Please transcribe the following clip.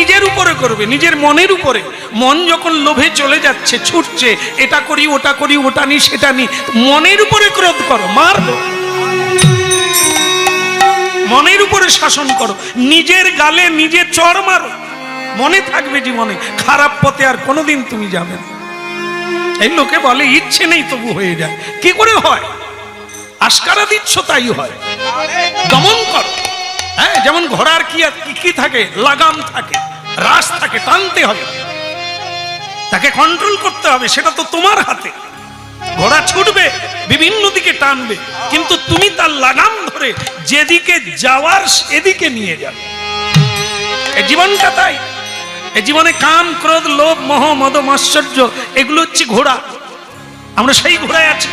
নিজের উপরে করবে, নিজের মনের উপরে। মন যখন লোভে চলে যাচ্ছে, ছুটছে, এটা করি, ওটা করি, ওটা নি, সেটা নি, মনের উপরে ক্রোধ করো মারবো মনের উপরে শাসন করো, নিজের গালে নিজে চর মারো। মনে থাকবে জীবনে, খারাপ পথে আর কোনোদিন তুমি যাবে না। এই লোকে বলে, ইচ্ছে নেই তবু হয়ে যায়। কি করে হয়? আস্কারা দিচ্ছ, তাই হয়। দমন যেমন ঘোড়ার কি কি- থাকে? লাগাম থাকে, রাস থাকে, টানতে হবে। তাকে কন্ট্রোল করতে হবে, সেটা তো তোমার হাতে। ঘোড়া ছুটবে, বিভিন্ন দিকে টানবে, কিন্তু তুমি তার লাগাম ধরে যেদিকে যাওয়ার সেদিকে নিয়ে যাবে। এ জীবনটা তাই। এ জীবনে কাম, ক্রোধ, লোভ, মহ, মদ মাশ্চর্য এগুলো হচ্ছে ঘোড়া। আমরা সেই ঘোড়ায় আছি।